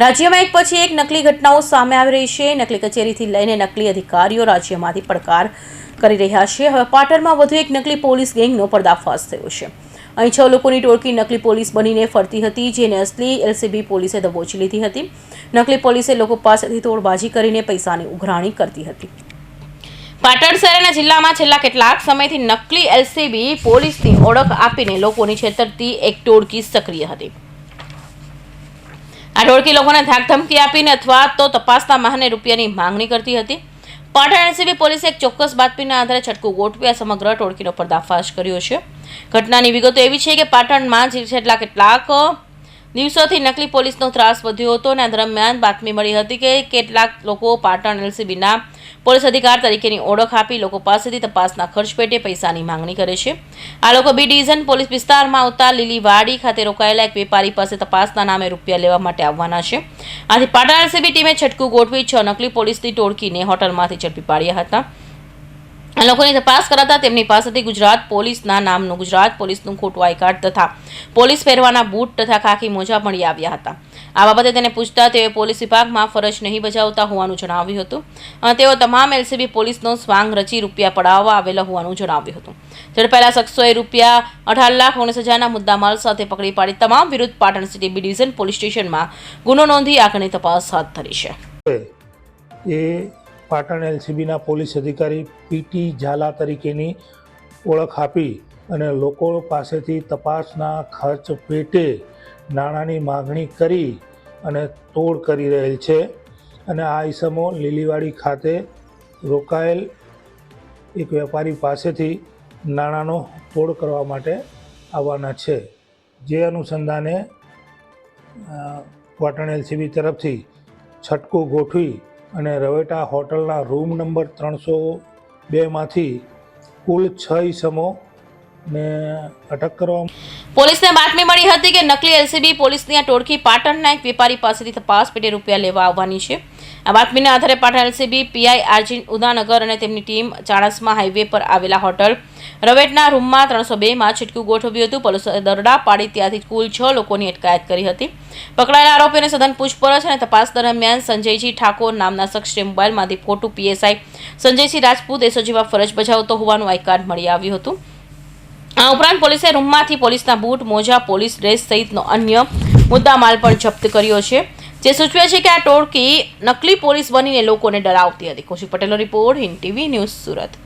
રાજ્યમાં એક પછી એક નકલી ઘટનાઓ સામે આવી રહી છે. નકલી કચેરીથી લઈને નકલી અધિકારીઓ રાજ્યમાંથી પડકાર કરી રહ્યા છે. હવે પાટણમાં વધુ એક નકલી પોલીસ ગેંગનો પર્દાફાશ થયો છે. અહીં છ લોકોની ટોળકી નકલી પોલીસ બનીને ફરતી હતી, જેને અસલી એલસીબી પોલીસે દબોચી લીધી હતી. નકલી પોલીસે લોકો પાસેથી તોડબાજી કરીને પૈસાની ઉઘરાણી કરતી હતી. પાટણ શહેરના જિલ્લામાં છેલ્લા કેટલાક સમયથી નકલી એલસીબી પોલીસની ઓળખ આપીને લોકોની છેતરતી એક ટોળકી સક્રિય હતી. આ ટોળકી લોકોને ધાક ધમકી આપીને અથવા તો તપાસના મહાને રૂપિયાની માંગણી કરતી હતી. પાટણ એનસીબી પોલીસે એક ચોક્કસ બાતમીના આધારે છટકું ગોઠવી આ સમગ્ર ટોળકીનો પર્દાફાશ કર્યો છે. ઘટનાની વિગતો એવી છે કે પાટણમાં જે છેલ્લા કેટલાક દિવસોથી નકલી પોલીસનો ત્રાસ વધ્યો હતો અને આ દરમિયાન બાતમી મળી હતી કે કેટલાક લોકો પાટણ એલસીબીના પોલીસ અધિકાર તરીકેની ઓળખ આપી લોકો પાસેથી તપાસના ખર્ચ પેટે પૈસાની માંગણી કરે છે. આ લોકો બી ડિવિઝન પોલીસ વિસ્તારમાં આવતા લીલીવાડી ખાતે રોકાયેલા એક વેપારી પાસે તપાસના નામે રૂપિયા લેવા માટે આવવાના છે. આથી પાટણ એલસીબી ટીમે છટકું ગોઠવી છ નકલી પોલીસની ટોળકીને હોટલમાંથી ઝડપી પાડ્યા હતા. આ લોકોની તપાસ કરાતા તેમની પાસેથી ગુજરાત પોલીસના નામનું, ગુજરાત પોલીસનું ખોટું આઈ કાર્ડ તથા પોલીસ પહેરવાના બૂટ તથા ખાખી મોજા મળી આવ્યા હતા. આ બાબતે તેને પૂછતા તેઓએ પોલીસ વિભાગમાં ફરજ નહીં બજાવતા હોવાનું જણાવ્યું હતું. તેઓ તમામ એલસીબી પોલીસનો સ્વાંગ રચી રૂપિયા પડાવવા આવેલા હોવાનું જણાવ્યું હતું. ઝડપાયેલા શખ્સોએ રૂપિયા અઢાર લાખ ઓગણીસ હજારના મુદ્દામાલ સાથે પકડી પાડી તમામ વિરુદ્ધ Patan city B division police સ્ટેશનમાં ગુનો નોંધી આગળની તપાસ હાથ ધરી છે. પાટણ એલસીબીના પોલીસ અધિકારી પીટી ઝાલા તરીકેની ઓળખ આપી અને લોકો પાસેથી તપાસના ખર્ચ પેટે નાણાંની માગણી કરી અને તોડ કરી રહેલ છે. અને આ ઈસમો લીલીવાડી ખાતે રોકાયેલ એક વેપારી પાસેથી નાણાંનો તોડ કરવા માટે આવવાના છે. જે અનુસંધાને પાટણ એલસીબી તરફથી છટકો ગોઠવી અને રવેટા હોટલના રૂમ નંબર ત્રણસો બેમાંથી કુલ છ ઈસમો ને અટક કરવામાં પોલીસને બાતમી મળી હતી કે નકલી એલસીબી પોલીસની આ ટોળકી પાટણના એક વેપારી પાસેથી તપાસ પેટે રૂપિયા લેવા આવવાની છે. આ બાતમીના આધારે Patan LCB PI RG Udanagar અને તેમની ટીમ ચાણસમા હાઈવે પર આવેલા હોટલ રવેટના રૂમમાં ત્રણસો બેમાં છટકું ગોઠવ્યું હતું. પોલીસે દરડા પાડી ત્યાંથી કુલ છ લોકોની અટકાયત કરી હતી. પકડાયેલા આરોપીઓને સઘન પૂછપરછ અને તપાસ દરમિયાન સંજયજી ઠાકોર નામના શખ્સને મોબાઈલમાંથી ફોટો પીએસઆઈ સંજયસિંહ રાજપૂત એસઓજીમાં ફરજ બજાવતો હોવાનું આઈ મળી આવ્યું હતું. આ ઉપરાંત પોલીસે રૂમમાંથી પોલીસના બૂટ, મોજા, પોલીસ ડ્રેસ સહિતનો અન્ય મુદ્દામાલ પણ જપ્ત કર્યો છે. જે સૂચવે છે કે આ ટોળકી નકલી પોલીસ બનીને લોકોને ડરાવતી હતી. કૌશિક પટેલનો report Hind TV news Surat.